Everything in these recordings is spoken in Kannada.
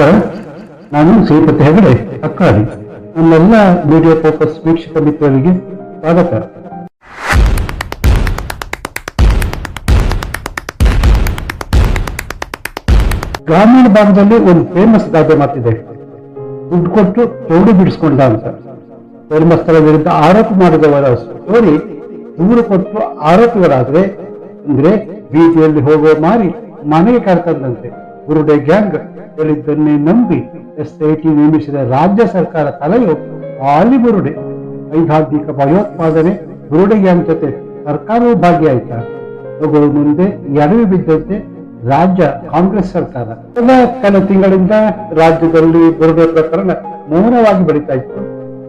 ನಮಸ್ಕಾರ. ನಾನು ಶ್ರೀಪತಿ ಹೆಗಡೆ ಅಕ್ಕಾಡಿ ನಮ್ಮೆಲ್ಲ ಮೀಡಿಯಾ ಫೋಕಸ್ ವೀಕ್ಷಕ ಮಿತ್ರರಿಗೆ ಸ್ವಾಗತ. ಗ್ರಾಮೀಣ ಭಾಗದಲ್ಲಿ ಒಂದು ಫೇಮಸ್ ಗಾದೆ ಮಾತಿದೆ. ದುಡ್ಡು ಕೊಟ್ಟು ತೋಡು ಬಿಡಿಸ್ಕೊಂಡ ಅಂತ. ಧರ್ಮಸ್ಥಳ ವಿರುದ್ಧ ಆರೋಪ ಮಾಡಿದವರ ಸ್ಟೋರಿ ದೂರು ಕೊಟ್ಟು ಆರೋಪಿಗಳಾದ್ರೆ, ಅಂದ್ರೆ ಬೀದಿಯಲ್ಲಿ ಹೋಗೋ ಮಾರಿ ಮನೆಗೆ ಕರೆತಂದಂತೆ ಗುರುಡೆ ಗ್ಯಾಂಗ್ ಹೇಳಿದ್ದನ್ನೇ ನಂಬಿ ಎಸ್ಐಟಿ ನೇಮಿಸಿದ ರಾಜ್ಯ ಸರ್ಕಾರ ತಲೆಯು ಆಲಿ ಬುರುಡೆ ಸೈದ್ಧಾಂತಿಕ ಭಯೋತ್ಪಾದನೆ ಬುರುಡೆ ಗ್ಯಾಂಗ್ ಜೊತೆ ಸರ್ಕಾರವೂ ಭಾಗಿಯಾಯಿತ? ಅವುಗಳ ಮುಂದೆ ಎಡವಿ ಬಿದ್ದಂತೆ ರಾಜ್ಯ ಕಾಂಗ್ರೆಸ್ ಸರ್ಕಾರ. ಕೆಲ ಕೆಲ ತಿಂಗಳಿಂದ ರಾಜ್ಯದಲ್ಲಿ ಬುರುಡೆ ಪ್ರಕರಣ ಮೌನವಾಗಿ ಬೆಳೀತಾ ಇತ್ತು.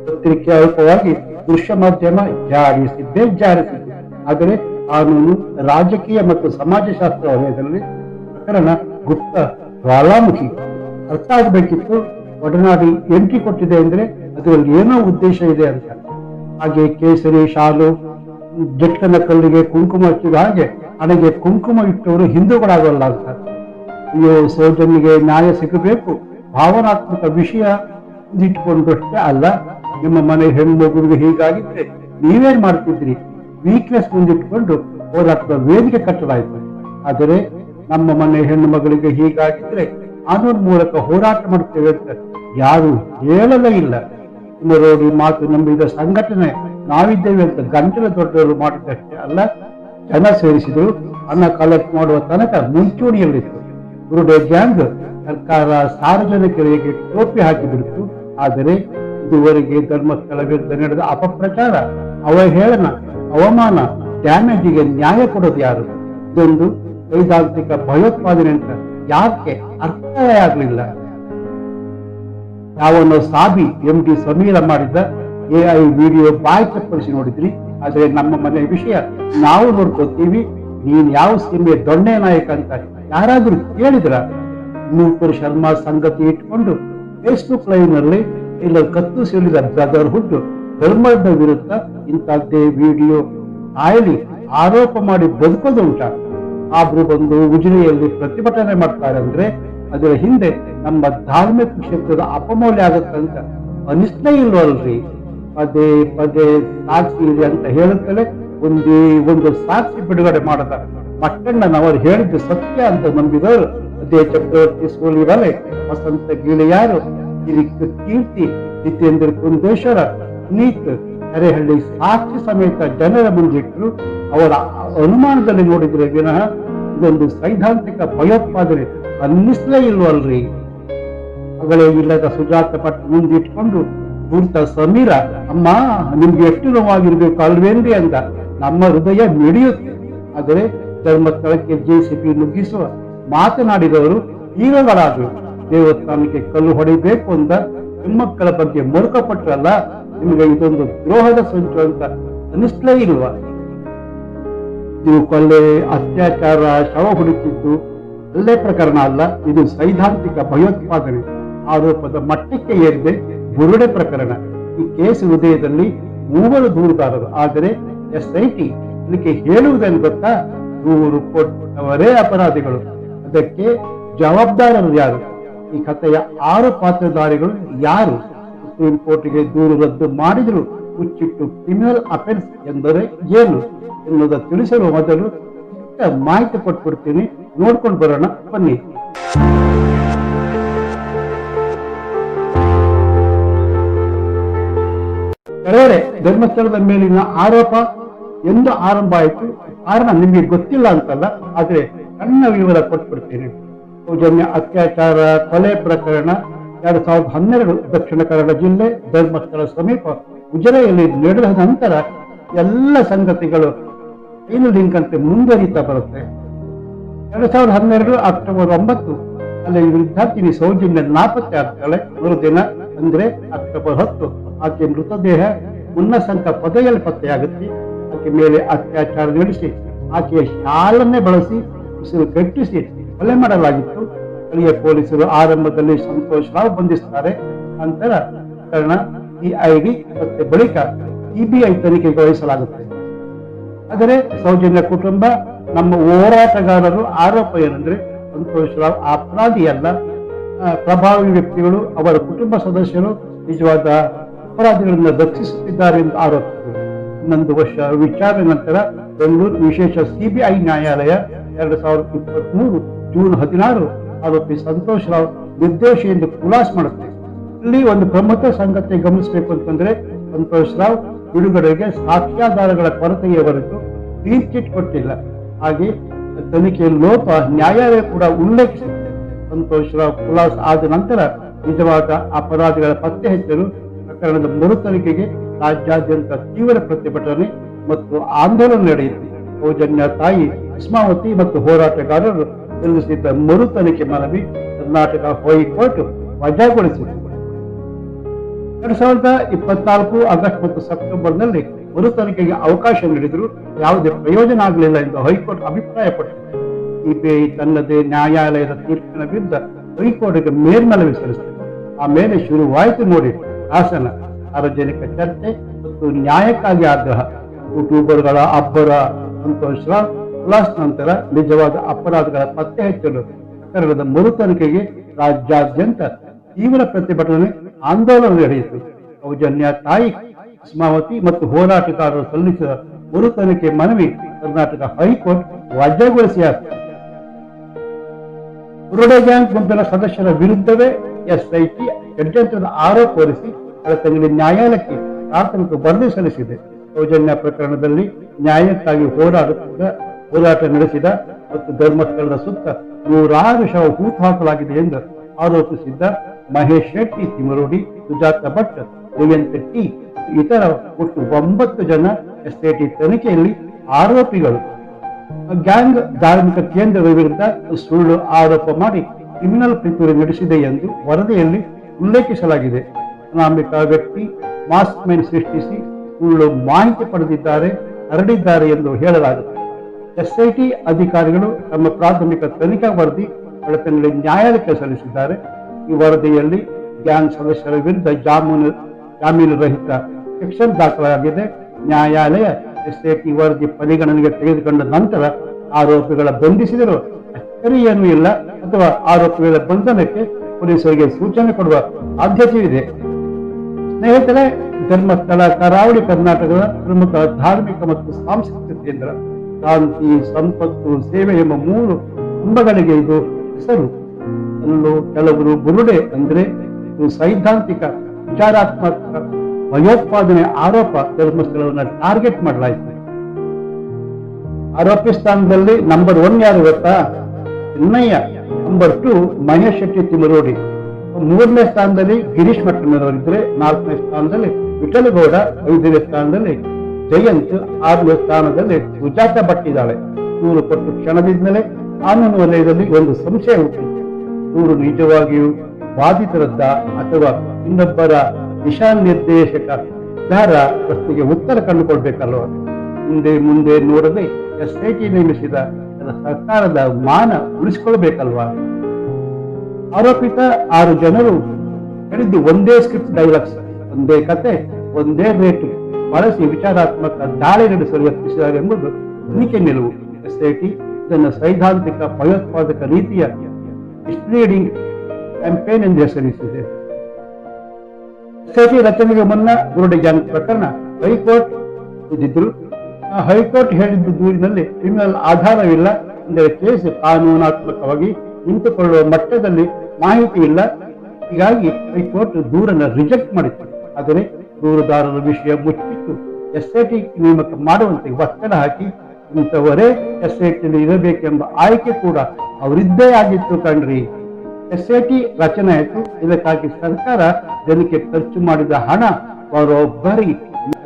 ಪತ್ರಿಕೆ ಅಲ್ಪವಾಗಿ ದೃಶ್ಯ ಮಾಧ್ಯಮ ಜಾರಿಸಿದ್ದೇ ಜಾರಿಸಿದ್ದೆ ಆದರೆ ಕಾನೂನು, ರಾಜಕೀಯ ಮತ್ತು ಸಮಾಜಶಾಸ್ತ್ರ ವಲಯದಲ್ಲಿ ಪ್ರಕರಣ ಗುಪ್ತ ಜ್ವಾಲಾಮುಖಿ ಅರ್ಥ ಆಗಬೇಕಿತ್ತು. ಒಡನಾಡಿ ಎಂಟ್ರಿ ಕೊಟ್ಟಿದೆ ಅಂದ್ರೆ ಅದರಲ್ಲಿ ಏನೋ ಉದ್ದೇಶ ಇದೆ ಅಂತ. ಹಾಗೆ ಕೇಸರಿ, ಶಾಲು ಜಟ್ಟನ ಕಲ್ಲಿಗೆ ಕುಂಕುಮ ಹಚ್ಚಿದ ಹಾಗೆ ಹಣೆಗೆ ಕುಂಕುಮ ಇಟ್ಟವರು ಹಿಂದೂಗಳಾಗಲ್ಲ ಅಂತ. ಅಯ್ಯೋ, ಸೌಜನ್ಯಗೆ ನ್ಯಾಯ ಸಿಗಬೇಕು. ಭಾವನಾತ್ಮಕ ವಿಷಯ ಇಟ್ಕೊಂಡಷ್ಟೇ ಅಲ್ಲ, ನಿಮ್ಮ ಮನೆ ಹೆಣ್ಮಗುವಿಗೆ ಹೀಗಾಗಿದ್ರೆ ನೀವೇನ್ ಮಾಡ್ತಿದ್ರಿ ವೀಕ್ನೆಸ್ ಮುಂದಿಟ್ಕೊಂಡು ಹೋರಾಟದ ವೇದಿಕೆ ಕಟ್ಟಲಾಯಿತು. ಆದರೆ ನಮ್ಮ ಮನೆ ಹೆಣ್ಣು ಮಗಳಿಗೆ ಹೀಗಾಗಿದ್ರೆ ಕಾನೂನು ಮೂಲಕ ಹೋರಾಟ ಮಾಡುತ್ತೇವೆ ಅಂತ ಯಾರು ಹೇಳಲೇ ಇಲ್ಲ. ನೋಡಿ ಮಾತು ನಂಬಿದ ಸಂಘಟನೆ ನಾವಿದ್ದೇವೆ ಅಂತ ಗಂಟಲ ದೊಡ್ಡವರು ಮಾಡಿದ್ದಷ್ಟೇ ಅಲ್ಲ, ಜನ ಸೇರಿಸಿದ್ರು ಅನ್ನ ಕಲೆಕ್ಟ್ ಮಾಡುವ ತನಕ ಮುಂಚೂಣಿಯಲ್ಲಿತ್ತು. ಗುರುಡೆ ಗ್ಯಾಂಗ್ ಸರ್ಕಾರ ಸಾರ್ವಜನಿಕರಿಗೆ ಟೋಪಿ ಹಾಕಿಬಿಡ್ತು. ಆದರೆ ಇದುವರೆಗೆ ಧರ್ಮಸ್ಥಳ ವಿರುದ್ಧ ನಡೆದ ಅಪಪ್ರಚಾರ, ಅವಹೇಳನ, ಅವಮಾನ, ಡ್ಯಾಮೇಜಿಗೆ ನ್ಯಾಯ ಕೊಡೋದು ಯಾರು? ಇದೊಂದು ಸೈದ್ಧಾಂತಿಕ ಭಯೋತ್ಪಾದನೆ ಅಂತ ಯಾಕೆ ಅರ್ಥವೇ ಆಗಲಿಲ್ಲ. ಯಾವನ್ನು ಸಾಬಿ ಎಂ ಡಿ ಸಮೀರ ಮಾಡಿದ್ದ ಎ ಐ ವಿಡಿಯೋ ಬಾಯ್ ಚಪ್ಪಡಿಸಿ ನೋಡಿದ್ರಿ. ಆದ್ರೆ ನಮ್ಮ ಮನೆ ವಿಷಯ ನಾವು ನೋಡ್ಕೋತೀವಿ ನೀನ್ ಯಾವ ಸೀಮೆ ದೊಣ್ಣೆ ನಾಯಕ ಅಂತ ಯಾರಾದ್ರೂ ಕೇಳಿದ್ರ? ನೂಪುರ್ ಶರ್ಮಾ ಸಂಗತಿ ಇಟ್ಕೊಂಡು ಫೇಸ್ಬುಕ್ ಲೈವ್ನಲ್ಲಿ ಇಲ್ಲ ಕತ್ತು ಸೀಳಿದ ಬ್ರದರ್ ಹುಡ್ ಧರ್ಮದ ವಿರುದ್ಧ ಇಂಥದ್ದೇ ವಿಡಿಯೋ ಆಯಲಿ ಆರೋಪ ಮಾಡಿ ಬದುಕೋದು ಉಂಟ? ಆಬ್ರು ಬಂದು ಉಜಿರೆಯಲ್ಲಿ ಪ್ರತಿಭಟನೆ ಮಾಡ್ತಾರೆ ಅಂದ್ರೆ ಅದರ ಹಿಂದೆ ನಮ್ಮ ಧಾರ್ಮಿಕ ಕ್ಷೇತ್ರದ ಅಪಮೌಲ್ಯ ಆಗತ್ತಂತ ಅನಿಸ್ತೇ ಇಲ್ವಲ್ರಿ? ಪದೇ ಪದೇ ಸಾಕ್ಷಿ ಇದೆ ಅಂತ ಹೇಳುತ್ತಲೇ ಒಂದೇ ಒಂದು ಸಾಕ್ಷಿ ಬಿಡುಗಡೆ ಮಾಡದ ಮಟ್ಟಣ್ಣನವರು ಹೇಳಿದ್ದು ಸತ್ಯ ಅಂತ ನಂಬಿದವರು. ಅದೇ ಚಕ್ರವರ್ತಿ ಸೋಲಿರಲೆ ವಸಂತ ಗೀಳೆಯಾರು ಕೀರ್ತಿ, ಜಿತೇಂದ್ರ ಕುಂದೇಶ್ವರ ಪುನೀತ್ ಕೆರೆಹಳ್ಳಿ ಸಾಕ್ಷಿ ಸಮೇತ ಜನರ ಮುಂದಿಟ್ಟರು. ಅವರ ಅನುಮಾನದಲ್ಲಿ ನೋಡಿದ್ರೆ ವಿನಃ ಇದೊಂದು ಸೈದ್ಧಾಂತಿಕ ಭಯೋತ್ಪಾದನೆ. ಅನ್ನಿಸ್ಲೇ ಇಲ್ವಲ್ರಿ. ಅಗಳೇ ಇಲ್ಲದ ಸುಜಾತ ಪಟ್ ಮುಂದಿಟ್ಕೊಂಡು ಕುರಿತ ಸಮೀರ, ಅಮ್ಮ, ನಿಮ್ಗೆ ಎಷ್ಟು ನೋವಾಗಿರ್ಬೇಕು ಅಲ್ವೇನ್ರಿ ಅಂತ ನಮ್ಮ ಹೃದಯ ಮಿಡಿಯುತ್ತೆ. ಆದರೆ ಧರ್ಮಸ್ಥಳಕ್ಕೆ ಪಿ ನುಗ್ಗಿಸುವ ಮಾತನಾಡಿದವರು ಹೀರೋಗಳಾದ್ರು. ದೇವಸ್ಥಾನಕ್ಕೆ ಕಲ್ಲು ಹೊಡಿಬೇಕು ಅಂತ ಹೆಣ್ಮಕ್ಕಳ ಬಗ್ಗೆ ಮರುಕಪಟ್ರಲ್ಲ. ನಿಮಗೆ ಇದೊಂದು ದ್ರೋಹದ ಸಂಚು ಅಂತ ಅನಿಸ್ಲೇ ಇಲ್ವಾ? ಇದು ಕೊಲೆ ಅತ್ಯಾಚಾರ, ಶವ ಹುಡುಕಿದ್ದು ಅಲ್ಲೇ ಪ್ರಕರಣ ಅಲ್ಲ, ಇದು ಸೈದ್ಧಾಂತಿಕ ಭಯೋತ್ಪಾದನೆ. ಆರೋಪದ ಮಟ್ಟಕ್ಕೆ ಏರಿದೆ ಬುರುಡೆ ಪ್ರಕರಣ. ಈ ಕೇಸ್ ಹೃದಯದಲ್ಲಿ ಮೂವರು ದೂರುದಾರರು. ಆದರೆ ಎಸ್ಐಟಿ ಇದಕ್ಕೆ ಹೇಳುವುದನ್ನು ಗೊತ್ತಾ? ದೂರು ಕೊಟ್ಟವರೇ ಅಪರಾಧಿಗಳು. ಅದಕ್ಕೆ ಜವಾಬ್ದಾರರು ಯಾರು? ಈ ಕಥೆಯ ಆರು ಪಾತ್ರಧಾರಿಗಳು ಯಾರು? ಸುಪ್ರೀಂ ಕೋರ್ಟ್ಗೆ ದೂರು ರದ್ದು ಮಾಡಿದ್ರು. ಮುಚ್ಚಿಟ್ಟು ಕ್ರಿಮಿನಲ್ ಅಫೆನ್ಸ್ ಎಂದರೆ ಏನು ಎನ್ನುವುದ ತಿಳಿಸಲು ಮೊದಲು ಮಾಹಿತಿ ಕೊಟ್ಬಿಡ್ತೀನಿ. ನೋಡ್ಕೊಂಡು ಬರೋಣ. ಬನ್ನಿ. ಕೆಳಗಡೆ ಧರ್ಮಸ್ಥಳದ ಮೇಲಿನ ಆರೋಪ ಎಂದು ಆರಂಭ ಆಯಿತು. ಕಾರಣ ನಿಮಗೆ ಗೊತ್ತಿಲ್ಲ ಅಂತಲ್ಲ, ಆದ್ರೆ ಸಣ್ಣ ವಿವರ ಕೊಟ್ಬಿಡ್ತೀನಿ. ಸೌಜನ್ಯ ಅತ್ಯಾಚಾರ ಕೊಲೆ ಪ್ರಕರಣ ಎರಡ್ ಸಾವಿರದ ಹನ್ನೆರಡು ದಕ್ಷಿಣ ಕನ್ನಡ ಜಿಲ್ಲೆ ಧರ್ಮಸ್ಥಳ ಸಮೀಪ ಉಜಿರೆಯಲ್ಲಿ ನಡೆದ ನಂತರ ಎಲ್ಲ ಸಂಗತಿಗಳು ಏನು ಲಿಂಕ್ ಅಂತೆ ಮುಂದುವರಿತಾ ಬರುತ್ತೆ. ಎರಡ್ ಸಾವಿರದ ಹನ್ನೆರಡು ಅಕ್ಟೋಬರ್ ಒಂಬತ್ತು ಅಲ್ಲಿ ವಿದ್ಯಾರ್ಥಿನಿ ಸೌಜನ್ಯ ನಾಪತ್ತೆ ಆಗ್ತಾಳೆ. ಮರುದಿನ ಅಂದ್ರೆ ಅಕ್ಟೋಬರ್ ಹತ್ತು. ಆಕೆ ಮೃತದೇಹ ಉನ್ನಸಂಕ ಪೊದೆಯಲ್ಲಿ ಪತ್ತೆಯಾಗುತ್ತೆ ಆಕೆ ಮೇಲೆ ಅತ್ಯಾಚಾರ ನಡೆಸಿ ಆಕೆಯ ಶಾಲನ್ನೇ ಬಳಸಿ ಉಸಿರು ಕಟ್ಟಿಸಿ ಕೊಲೆ ಮಾಡಲಾಗಿತ್ತು. ಸ್ಥಳೀಯ ಪೊಲೀಸರು ಆರಂಭದಲ್ಲಿ ಸಂತೋಷ್ ರಾವ್ ಬಂಧಿಸ್ತಾರೆ. ನಂತರ ಸಿಐಡಿ ಮತ್ತೆ ಬಳಿಕ ಸಿಬಿಐ ತನಿಖೆಗೆ ವಹಿಸಲಾಗುತ್ತದೆ ಆದರೆ ಸೌಜನ್ಯ ಕುಟುಂಬ ನಮ್ಮ ಹೋರಾಟಗಾರರು ಆರೋಪ ಏನಂದ್ರೆ, ಸಂತೋಷ್ ರಾವ್ ಅಪರಾಧಿಯಲ್ಲ ಪ್ರಭಾವಿ ವ್ಯಕ್ತಿಗಳು, ಅವರ ಕುಟುಂಬ ಸದಸ್ಯರು ನಿಜವಾದ ಅಪರಾಧಿಗಳನ್ನು ರಕ್ಷಿಸುತ್ತಿದ್ದಾರೆ ಎಂದು ಆರೋಪಿಸಿದರು. ಇನ್ನೊಂದು ವರ್ಷ ವಿಚಾರಣೆ ನಂತರ ಬೆಂಗಳೂರು ವಿಶೇಷ ಸಿಬಿಐ ನ್ಯಾಯಾಲಯ ಎರಡು ಸಾವಿರದ ಇಪ್ಪತ್ಮೂರು ಜೂನ್ ಹದಿನಾರು ಆರೋಪಿ ಸಂತೋಷ್ ರಾವ್ ನಿರ್ದೋಷಿ ಎಂದು ಖುಲಾಸ್ ಮಾಡುತ್ತೆ ಇಲ್ಲಿ ಒಂದು ಪ್ರಮುಖ ಸಂಗತಿ ಗಮನಿಸಬೇಕು ಅಂತಂದ್ರೆ ಸಂತೋಷ್ ರಾವ್ ಬಿಡುಗಡೆಗೆ ಸಾಕ್ಷ್ಯಾಧಾರಗಳ ಕೊರತೆಯ ಹೊರತು ಕ್ಲೀನ್ ಚಿಟ್ ಕೊಟ್ಟಿಲ್ಲ. ಹಾಗೆ ತನಿಖೆಯ ಲೋಪ, ನ್ಯಾಯಾಲಯ ಕೂಡ ಉಲ್ಲೇಖಿಸಿದೆ ಸಂತೋಷ್ ರಾವ್ ಖುಲಾಸ್ ಆದ ನಂತರ ನಿಜವಾದ ಅಪರಾಧಿಗಳ ಪತ್ತೆ ಹಚ್ಚಲು ಪ್ರಕರಣದ ಮರು ತನಿಖೆಗೆ ರಾಜ್ಯಾದ್ಯಂತ ತೀವ್ರ ಪ್ರತಿಭಟನೆ ಮತ್ತು ಆಂದೋಲನ ನಡೆಯಿತು ಸೌಜನ್ಯ ತಾಯಿ, ಅಸ್ಮಾವತಿ ಮತ್ತು ಹೋರಾಟಗಾರರು ಸಲ್ಲಿಸಿದ್ದ ಮರು ತನಿಖೆ ಮನವಿ ಕರ್ನಾಟಕ ಹೈಕೋರ್ಟ್ ವಜಾಗೊಳಿಸಿದೆ. ಎರಡ್ ಸಾವಿರದ ಇಪ್ಪತ್ನಾಲ್ಕು ಆಗಸ್ಟ್ ಮತ್ತು ಸೆಪ್ಟೆಂಬರ್ನಲ್ಲಿ ಮರು ತನಿಖೆಗೆ ಅವಕಾಶ ನೀಡಿದ್ರು ಯಾವುದೇ ಪ್ರಯೋಜನ ಆಗಲಿಲ್ಲ ಎಂದು ಹೈಕೋರ್ಟ್ ಅಭಿಪ್ರಾಯಪಟ್ಟಿದೆ. ಸಿಬಿಐ ತನ್ನದೇ ನ್ಯಾಯಾಲಯದ ತೀರ್ಪಿನ ವಿರುದ್ಧ ಹೈಕೋರ್ಟ್ಗೆ ಮೇಲ್ಮನವಿ ಸಲ್ಲಿಸಿದೆ. ಆ ಮೇಲೆ ಶುರುವಾಯಿತು ನೋಡಿ, ಹಾಸನ, ಸಾರ್ವಜನಿಕ ಚರ್ಚೆ ಮತ್ತು ನ್ಯಾಯಕ್ಕಾಗಿ ಆಗ್ರಹ. ಯೂಟ್ಯೂಬರ್ಗಳ ಅಬ್ಬರ ಸಂತೋಷ ಉಲ್ಲಾಸ್ ನಂತರ ನಿಜವಾದ ಅಪರಾಧಗಳ ಪತ್ತೆ ಹಚ್ಚಲು ಪ್ರಕರಣದ ಮರು ತನಿಖೆಗೆ ರಾಜ್ಯಾದ್ಯಂತ ತೀವ್ರ ಪ್ರತಿಭಟನೆ ಆಂದೋಲನ ನಡೆಯಿತು. ಸೌಜನ್ಯ ತಾಯಿ ಅಸ್ಮಾವತಿ ಮತ್ತು ಹೋರಾಟಗಾರರು ಸಲ್ಲಿಸಿದ ಗುರುತನಕ್ಕೆ ಮನವಿ ಕರ್ನಾಟಕ ಹೈಕೋರ್ಟ್ ವಜಾಗೊಳಿಸಿ ಬುರುಡೆ ಗ್ಯಾಂಗ್ ಗುಂಪಿನ ಸದಸ್ಯರ ವಿರುದ್ಧವೇ ಎಸ್ಐಟಿ ಷಡ್ಯಂತ್ರದ ಆರೋಪ ಹೊರಿಸಿ ತಿಂಗಳ ನ್ಯಾಯಾಲಯಕ್ಕೆ ಪ್ರಾಥಮಿಕ ವರದಿ ಸಲ್ಲಿಸಿದೆ. ಸೌಜನ್ಯ ಪ್ರಕರಣದಲ್ಲಿ ನ್ಯಾಯಕ್ಕಾಗಿ ಹೋರಾಡುತ್ತಿದ್ದ, ಹೋರಾಟ ನಡೆಸಿದ ಮತ್ತು ಧರ್ಮಸ್ಥಳದ ಸುತ್ತ ನೂರಾರು ಶವ ಹೂತುಹಾಕಲಾಗಿದೆ ಎಂದು ಆರೋಪಿಸಿದ್ದ ಮಹೇಶ್ ಶೆಟ್ಟಿ ತಿಮರೋಡಿ ಸುಜಾತ ಭಟ್, ದೇವೇಂದ್ರ ಟಿ, ಇತರ ಒಟ್ಟು ಒಂಬತ್ತು ಜನ ಎಸ್ಐಟಿ ತನಿಖೆಯಲ್ಲಿ ಆರೋಪಿಗಳು. ಗ್ಯಾಂಗ್ ಧಾರ್ಮಿಕ ಕೇಂದ್ರದ ವಿರುದ್ಧ ಸುಳ್ಳು ಆರೋಪ ಮಾಡಿ ಕ್ರಿಮಿನಲ್ ಪಿತೂರಿ ನಡೆಸಿದೆ ಎಂದು ವರದಿಯಲ್ಲಿ ಉಲ್ಲೇಖಿಸಲಾಗಿದೆ. ಅನಾಮಿಕ ವ್ಯಕ್ತಿ ಮಾಸ್ಕ್ ಮೈನ್ ಸೃಷ್ಟಿಸಿ ಸುಳ್ಳು ಮಾಹಿತಿ ಪಡೆದಿದ್ದಾರೆ, ಹರಡಿದ್ದಾರೆ ಎಂದು ಹೇಳಲಾಗುತ್ತದೆ. ಎಸ್ಐಟಿ ಅಧಿಕಾರಿಗಳು ತಮ್ಮ ಪ್ರಾಥಮಿಕ ತನಿಖಾ ವರದಿ ಕಳೆದ ನ್ಯಾಯಾಲಯಕ್ಕೆ ಸಲ್ಲಿಸಿದ್ದಾರೆ. ಈ ವರದಿಯಲ್ಲಿ ಗ್ಯಾಂಗ್ ಸದಸ್ಯರ ವಿರುದ್ಧ ಜಾಮೀನು ಜಾಮೀನು ರಹಿತ ಸೆಕ್ಷನ್ ದಾಖಲಾಗಿದೆ. ನ್ಯಾಯಾಲಯ ಎಸ್ಐಟಿ ವರದಿ ಪರಿಗಣನೆಗೆ ತೆಗೆದುಕೊಂಡ ನಂತರ ಆರೋಪಿಗಳ ಬಂಧಿಸಿದರೂ ಅಚ್ಚರಿ ಏನೂ ಇಲ್ಲ ಅಥವಾ ಆರೋಪಿಗಳ ಬಂಧನಕ್ಕೆ ಪೊಲೀಸರಿಗೆ ಸೂಚನೆ ಕೊಡುವ ಸಾಧ್ಯತೆ ಇದೆ ಸ್ನೇಹಿತರೆ, ಧರ್ಮಸ್ಥಳ, ಕರಾವಳಿ ಕರ್ನಾಟಕದ ಪ್ರಮುಖ ಧಾರ್ಮಿಕ ಮತ್ತು ಸಾಂಸ್ಕೃತಿಕ ಕೇಂದ್ರ, ಶಾಂತಿ, ಸಂಪತ್ತು, ಸೇವೆ ಎಂಬ ಮೂರು ಕಂಬಗಳಿಗೆ ಇದು ಹೆಸರು. ಅಲ್ಲೂ ಕೆಲವರು ಬುರುಡೆ ಅಂದ್ರೆ ಸೈದ್ಧಾಂತಿಕ, ವಿಚಾರಾತ್ಮಕ, ಭಯೋತ್ಪಾದನೆ ಆರೋಪ ಧರ್ಮಸ್ಥಳವನ್ನು ಟಾರ್ಗೆಟ್ ಮಾಡಲಾಯಿತು ಆರೋಪಿ ಸ್ಥಾನದಲ್ಲಿ ನಂಬರ್ ಒನ್ ಯಾರು ಗೊತ್ತಾ? ಚೆನ್ನಯ್ಯ. ನಂಬರ್ ಟು ಮಹೇಶ್ ಶೆಟ್ಟಿ ತಿಮರೋಡಿ ಮೂರನೇ ಸ್ಥಾನದಲ್ಲಿ ಗಿರೀಶ್ ಮಟ್ಟಣ್ಣವರಿದ್ರೆ ನಾಲ್ಕನೇ ಸ್ಥಾನದಲ್ಲಿ ವಿಠಲಗೌಡ ಐದನೇ ಸ್ಥಾನದಲ್ಲಿ ಜಯಂತ್, ಆರನೇ ಸ್ಥಾನದಲ್ಲಿ ಸುಜಾತ ಭಟ್ ಇದ್ದಾಳೆ. ನೂರು ಪಟ್ಟು ಕ್ಷಣದಿಂದಲೇ ಕಾನೂನು ವಲಯದಲ್ಲಿ ಒಂದು ಸಂಶಯ ಹುಟ್ಟಿತು ಇವರು ನಿಜವಾಗಿಯೂ ಬಾಧಿತರದ್ದ ಅಥವಾ ಇನ್ನೊಬ್ಬರ ದಿಶಾ ನಿರ್ದೇಶಕ ದಾರ ಪ್ರಶ್ನೆಗೆ ಉತ್ತರ ಕಂಡುಕೊಳ್ಬೇಕಲ್ವ ಹಿಂದೆ ಮುಂದೆ ನೋಡದೆ ಎಸ್ಐಟಿ ನೇಮಿಸಿದ ತನ್ನ ಸರ್ಕಾರದ ಮಾನ ಉಳಿಸಿಕೊಳ್ಬೇಕಲ್ವಾ? ಆರೋಪಿತ ಆರು ಜನರು ಹಿಡಿದು ಒಂದೇ ಸ್ಕ್ರಿಪ್ಟ್ ಡೈಲಾಗ್ಸ್ ಒಂದೇ ಕತೆ, ಒಂದೇ ರೇಟು. ಬಳಸಿ ವಿಚಾರಾತ್ಮಕ ದಾಳಿ ನಡೆಸಲು ಯತ್ನಿಸಿದ್ದಾರೆ ಎಂಬುದು ತನಿಖೆ ನಿಲುವು. ಎಸ್ಐಟಿ ಇದನ್ನು ಸೈದ್ಧಾಂತಿಕ ಭಯೋತ್ಪಾದಕ ರೀತಿಯ ಮಿಸ್ಲೀಡಿಂಗ್ ಕ್ಯಾಂಪೇನ್ ಎಂದು ಹೆಸರಿಸಿದೆ ಎಸ್ಐಟಿ ರಚನೆಗೆ ಮುನ್ನ ಗುರುಡೆ ಗ್ಯಾಂಗ್ ಪ್ರಕರಣ, ಹೈಕೋರ್ಟ್ ಇದ್ದಿದ್ರು ಆ ಹೈಕೋರ್ಟ್ ಹೇಳಿದ್ದ ದೂರಿನಲ್ಲಿ ಕ್ರಿಮಿನಲ್ ಆಧಾರವಿಲ್ಲ ಅಂದರೆ ಕೇಸ್ ಕಾನೂನಾತ್ಮಕವಾಗಿ ನಿಂತುಕೊಳ್ಳುವ ಮಟ್ಟದಲ್ಲಿ ಮಾಹಿತಿ ಇಲ್ಲ ಹೀಗಾಗಿ ಹೈಕೋರ್ಟ್ ದೂರನ್ನು ರಿಜೆಕ್ಟ್ ಮಾಡಿತ್ತು. ಆದರೆ ದೂರುದಾರರ ವಿಷಯ ಮುಚ್ಚಿಟ್ಟು ಎಸ್ಐಟಿ ನೇಮಕ ಮಾಡುವಂತೆ ಒತ್ತಡ ಹಾಕಿ ಇಂಥವರೇ ಎಸ್ಐಟಿ ಇರಬೇಕೆಂಬ ಆಯ್ಕೆ ಕೂಡ ಅವರಿದ್ದೇ ಆಗಿತ್ತು ಕಣ್ರಿ. ಟಿ ರಚನೆ ಆಯಿತು. ಇದಕ್ಕಾಗಿ ಸರ್ಕಾರ ಜನಕ್ಕೆ ಖರ್ಚು ಮಾಡಿದ ಹಣ ಬರೋಬ್ಬರಿ.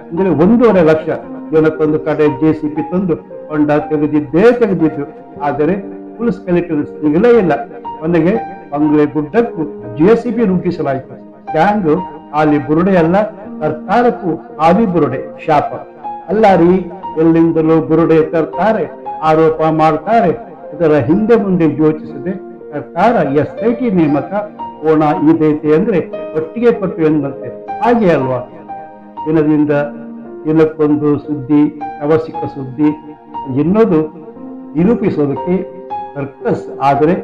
ಅಂದ್ರೆ ಒಂದೂವರೆ ಲಕ್ಷ ಜನಕ್ಕೊಂದು ಕಡೆ ಜೆ ಸಿ ಪಿ ತಂದು ಹೊಂಡ ತೆಗೆದಿದ್ದೇ ತೆಗೆದಿದ್ದು. ಆದರೆ ಫುಲ್ ಸ್ಕೆಲಿಟನ್ ಸಿಗಲೇ ಇಲ್ಲ. ಕೊನೆಗೆ ಬಂಗ್ಲೆ ಗುಡ್ಡಕ್ಕೂ ಜೆ ಸಿ ಪಿ ರೂಪಿಸಲಾಯಿತು. ಗ್ಯಾಂಗ್ ಅಲ್ಲಿ ಬುರುಡೆ ಅಲ್ಲ, ಸರ್ಕಾರಕ್ಕೂ ಆವಿ ಬುರುಡೆ ಶಾಪ. ಅಲ್ಲ ಎಲ್ಲಿಂದಲೂ ಬುರುಡೆ ತರ್ತಾರೆ, ಆರೋಪ ಮಾಡ್ತಾರೆ. ಇದರ ಹಿಂದೆ ಮುಂದೆ ಯೋಚಿಸದೆ ಸರ್ಕಾರ ಎಸ್ ಐ ಟಿ ನೇಮಕ ಕೋಣ ಇದೈತೆ ಅಂದ್ರೆ ಒಟ್ಟಿಗೆ ಪಟ್ಟು ಎಂದಂತೆ ಹಾಗೆ ಅಲ್ವಾ? ದಿನದಿಂದ ದಿನಕ್ಕೊಂದು ಸುದ್ದಿ, ಅವಶ್ಯಕ ಸುದ್ದಿ ಎನ್ನೋದು ನಿರೂಪಿಸೋದಕ್ಕೆ ಸರ್ಕಸ್ ಆದರೆ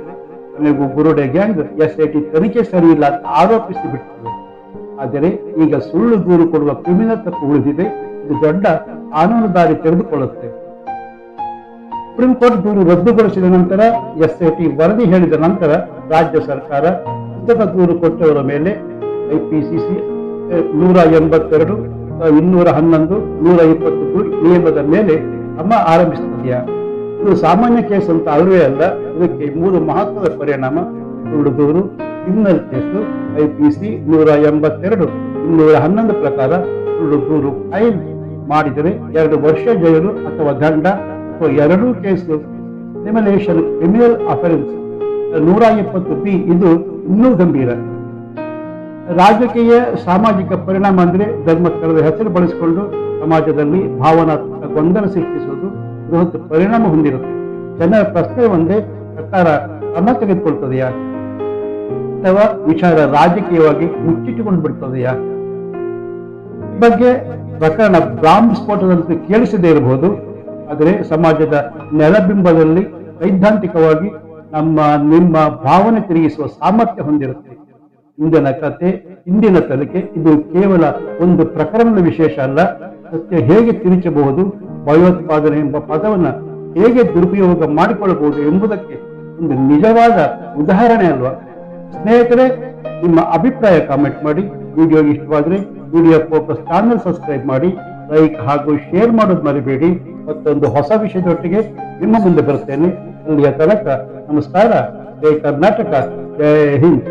ಕೊನೆಗೂ ಗುರುಡೆ ಗ್ಯಾಂಗ್ ಎಸ್ ಐ ಟಿ ತನಿಖೆ ಸರಿ ಇಲ್ಲ ಅಂತ ಆರೋಪಿಸಿ ಬಿಟ್ಟಿದೆ ಆದರೆ ಈಗ ಸುಳ್ಳು ದೂರು ಕೊಡುವ ಕ್ರಿಮಿನಲ್ ತಪ್ಪು ಉಳಿದಿದೆ. ಇದು ದೊಡ್ಡ ಕಾನೂನು ದಾರಿ ತೆಗೆದುಕೊಳ್ಳುತ್ತೆ ಸುಪ್ರೀಂ ಕೋರ್ಟ್ ದೂರು ರದ್ದುಗೊಳಿಸಿದ ನಂತರ ಎಸ್ ಐ ಟಿ ವರದಿ ಹೇಳಿದ ನಂತರ ರಾಜ್ಯ ಸರ್ಕಾರ ಪುಸ್ತಕ ದೂರು ಕೊಟ್ಟವರ ಮೇಲೆ ಐಪಿಸಿಸಿ ನೂರ ಎಂಬತ್ತೆರಡು ಇನ್ನೂರ ಹನ್ನೊಂದು, ನೂರ ಇಪ್ಪತ್ತು ನಿಯಮದ ಮೇಲೆ ಕ್ರಮ ಆರಂಭಿಸುತ್ತಿದೆಯಾ? ಇದು ಸಾಮಾನ್ಯ ಕೇಸ್ ಅಂತ ಅಲ್ವೇ ಅಲ್ಲ. ಇದಕ್ಕೆ ಮೂರು ಮಹತ್ವದ ಪರಿಣಾಮ ದೂರು ಕ್ರಿಮಿನಲ್ ಕೇಸು ಐಪಿಸಿ ನೂರ ಎಂಬತ್ತೆರಡು, ಇನ್ನೂರ ಹನ್ನೊಂದು ಪ್ರಕಾರ ದೂರು. ಫೈಲ್ ಮಾಡಿದರೆ ಎರಡು ವರ್ಷ ಜೈಲು ಅಥವಾ ದಂಡ ಎರಡೂ ಕೇಸು. ಕ್ರಿಮಿನೇಷನ್ ಕ್ರಿಮಿನಲ್ ಅಫೆನ್ಸ್ ನೂರ ಇಪ್ಪತ್ತು ಪಿ ಇದು ಇನ್ನೂ ಗಂಭೀರ. ರಾಜಕೀಯ, ಸಾಮಾಜಿಕ ಪರಿಣಾಮ ಅಂದರೆ ಧರ್ಮಸ್ಥಳದ ಹೆಸರು ಬಳಸಿಕೊಂಡು ಸಮಾಜದಲ್ಲಿ ಭಾವನಾತ್ಮಕ ಗೊಂದಲ ಸೃಷ್ಟಿಸುವುದು ಬೃಹತ್ ಪರಿಣಾಮ ಹೊಂದಿರುತ್ತೆ. ಜನರ ಪ್ರಶ್ನೆ ಒಂದೇ, ಸರ್ಕಾರ ಕ್ರಮ ತೆಗೆದುಕೊಳ್ತದೆಯಾ ಅಥವಾ ವಿಚಾರ ರಾಜಕೀಯವಾಗಿ ಮುಚ್ಚಿಟ್ಟುಕೊಂಡು ಬಿಡ್ತದೆಯಾ? ಬಗ್ಗೆ ಪ್ರಕರಣ ಬಾಂಬ್ ಸ್ಫೋಟದಂತೆ ಕೇಳಿಸದೇ ಇರಬಹುದು, ಆದರೆ ಸಮಾಜದ ನೆಲಬಿಂಬದಲ್ಲಿ ಸೈದ್ಧಾಂತಿಕವಾಗಿ ನಮ್ಮ, ನಿಮ್ಮ ಭಾವನೆ ತಿರುಗಿಸುವ ಸಾಮರ್ಥ್ಯ ಹೊಂದಿರುತ್ತೆ. ಇಂದಿನ ಕತೆ, ಇಂದಿನ ತಲಿಕೆ ಇದು ಕೇವಲ ಒಂದು ಪ್ರಕರಣದ ವಿಶೇಷ ಅಲ್ಲ, ಸತ್ಯ ಹೇಗೆ ತಿರುಚಬಹುದು, ಭಯೋತ್ಪಾದನೆ ಎಂಬ ಪದವನ್ನ ಹೇಗೆ ದುರುಪಯೋಗ ಮಾಡಿಕೊಳ್ಳಬಹುದು ಎಂಬುದಕ್ಕೆ ಒಂದು ನಿಜವಾದ ಉದಾಹರಣೆ ಅಲ್ವಾ? ಸ್ನೇಹಿತರೆ, ನಿಮ್ಮ ಅಭಿಪ್ರಾಯ ಕಾಮೆಂಟ್ ಮಾಡಿ ವಿಡಿಯೋ ಇಷ್ಟವಾದ್ರೆ ವಿಡಿಯೋ ಫೋಕಸ್ ಚಾನೆಲ್ ಸಬ್ಸ್ಕ್ರೈಬ್ ಮಾಡಿ, ಲೈಕ್ ಹಾಗೂ ಶೇರ್ ಮಾಡೋದು ಮರಿಬೇಡಿ. ಮತ್ತೊಂದು ಹೊಸ ವಿಷಯದೊಟ್ಟಿಗೆ ನಿಮ್ಮ ಮುಂದೆ ಬರುತ್ತೇನೆ. ಅಲ್ಲಿಯ ತನಕ ನಮಸ್ಕಾರ. ಜೈ ಕರ್ನಾಟಕ. ಜೈ ಹಿಂದ್.